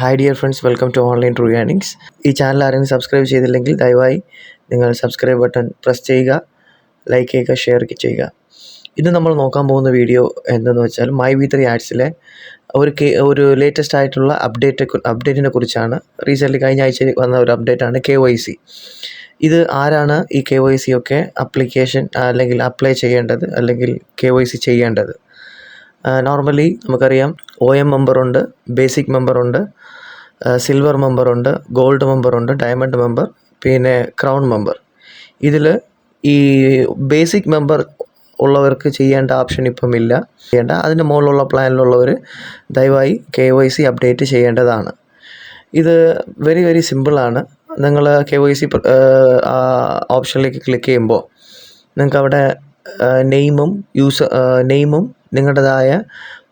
Hi dear friends welcome to online true earnings ഈ channel ആരെങ്കിലും subscribe ചെയ്തില്ലെങ്കിൽ ദയവായി നിങ്ങൾ സബ്സ്ക്രൈബ് ബട്ടൺ പ്രസ് ചെയ്യുക ലൈക്ക് ചെയ്യുക ഷെയർ ചെയ്യുക. ഇന്ന് നമ്മൾ നോക്കാൻ പോകുന്ന വീഡിയോ എന്തെന്ന് വെച്ചാൽ മൈ വി ത്രീ ആഡ്സിലെ ഒരു കെ ഒരു ലേറ്റസ്റ്റ് ആയിട്ടുള്ള അപ്ഡേറ്റ് അപ്ഡേറ്റിനെ കുറിച്ചാണ്. റീസെന്റ്ലി കഴിഞ്ഞ ആഴ്ച വന്ന ഒരു അപ്ഡേറ്റ് ആണ് കെ വൈ സി ഇത് ആരാണ് ഈ കെ വൈ സി ഒക്കെ അപ്ലിക്കേഷൻ അല്ലെങ്കിൽ അപ്ലൈ ചെയ്യേണ്ടത് അല്ലെങ്കിൽ കെ വൈ സി ചെയ്യേണ്ടത്? നോർമലി നമുക്കറിയാം ഒ എം മെമ്പറുണ്ട് ബേസിക് മെമ്പറുണ്ട് സിൽവർ മെമ്പറുണ്ട് ഗോൾഡ് മെമ്പറുണ്ട് ഡയമണ്ട് മെമ്പർ പിന്നെ ക്രൗൺ മെമ്പർ ഇതിൽ ഈ ബേസിക് മെമ്പർ ഉള്ളവർക്ക് ചെയ്യേണ്ട ഓപ്ഷൻ ഇപ്പം ഇല്ല. ചെയ്യേണ്ട അതിന്റെ മുകളിലുള്ള പ്ലാനിലുള്ളവർ ദയവായി കെ വൈ സി അപ്ഡേറ്റ് ചെയ്യേണ്ടതാണ്. ഇത് വെരി വെരി സിമ്പിളാണ് നിങ്ങൾ കെ വൈ സി ഓപ്ഷനിലേക്ക് ക്ലിക്ക് ചെയ്യുമ്പോൾ നിങ്ങൾക്ക് അവിടെ നെയിമും യൂസ് നെയിമും നിങ്ങളുടേതായ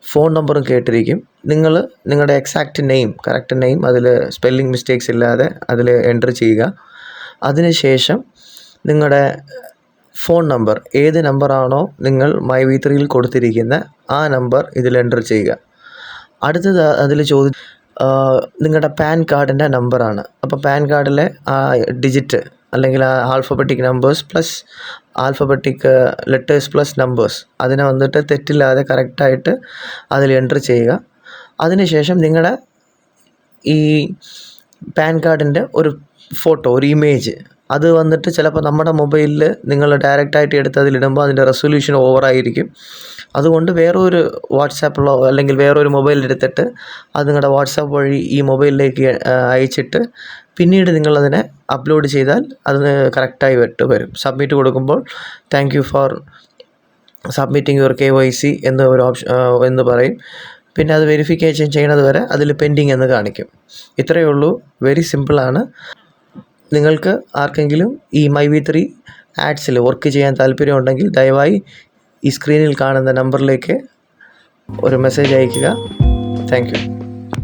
ഫോൺ നമ്പറും കേട്ടിരിക്കും. നിങ്ങൾ നിങ്ങളുടെ എക്സാക്റ്റ് നെയിം കറക്റ്റ് നെയിം അതിൽ സ്പെല്ലിംഗ് മിസ്റ്റേക്സ് ഇല്ലാതെ അതിൽ എന്റർ ചെയ്യുക. അതിനുശേഷം നിങ്ങളുടെ ഫോൺ നമ്പർ ഏത് നമ്പറാണോ നിങ്ങൾ മൈ വി ത്രീയിൽ കൊടുത്തിരിക്കുന്ന ആ നമ്പർ ഇതിൽ എന്റർ ചെയ്യുക. അടുത്തത് അതിൽ ചോദി നിങ്ങളുടെ പാൻ കാർഡിന്റെ നമ്പറാണ് അപ്പോൾ പാൻ കാർഡിലെ ആ ഡിജിറ്റ് അല്ലെങ്കിൽ alphabetic numbers plus alphabetic letters plus numbers അതിനെ വന്നിട്ട് തെറ്റില്ലാതെ കറക്റ്റായിട്ട് അതിൽ എന്റർ ചെയ്യുക. അതിനുശേഷം നിങ്ങളുടെ ഈ പാൻ കാർഡിന്റെ ഒരു ഫോട്ടോ ഒരു ഇമേജ് അത് വന്നിട്ട് ചിലപ്പോൾ നമ്മുടെ മൊബൈലിൽ നിങ്ങൾ ഡയറക്റ്റായിട്ട് എടുത്ത് അതിലിടുമ്പോൾ അതിന്റെ റെസൊല്യൂഷൻ ഓവറായിരിക്കും. അതുകൊണ്ട് വേറൊരു വാട്സാപ്പിലോ അല്ലെങ്കിൽ വേറൊരു മൊബൈൽ എടുത്തിട്ട് അത് നിങ്ങളുടെ വാട്സാപ്പ് വഴി ഈ മൊബൈലിലേക്ക് അയച്ചിട്ട് പിന്നീട് നിങ്ങളതിനെ അപ്ലോഡ് ചെയ്താൽ അതിന് കറക്റ്റായി വിട്ട് വരും. സബ്മിറ്റ് കൊടുക്കുമ്പോൾ thank you for submitting your K Y C എന്ന ഒരു ഓപ്ഷൻ എന്ന് പറയും. പിന്നെ അത് വെരിഫിക്കേഷൻ ചെയ്യണത് വരെ അതിൽ പെൻഡിങ് എന്ന് കാണിക്കും. ഇത്രയേ ഉള്ളൂ. വെരി സിമ്പിളാണ് നിങ്ങൾക്ക് ആർക്കെങ്കിലും ഈ മൈ വി ത്രീ ആഡ്സിൽ വർക്ക് ചെയ്യാൻ താല്പര്യമുണ്ടെങ്കിൽ ദയവായി ഈ സ്ക്രീനിൽ കാണുന്ന നമ്പറിലേക്ക് ഒരു മെസ്സേജ് അയയ്ക്കുക. Thank you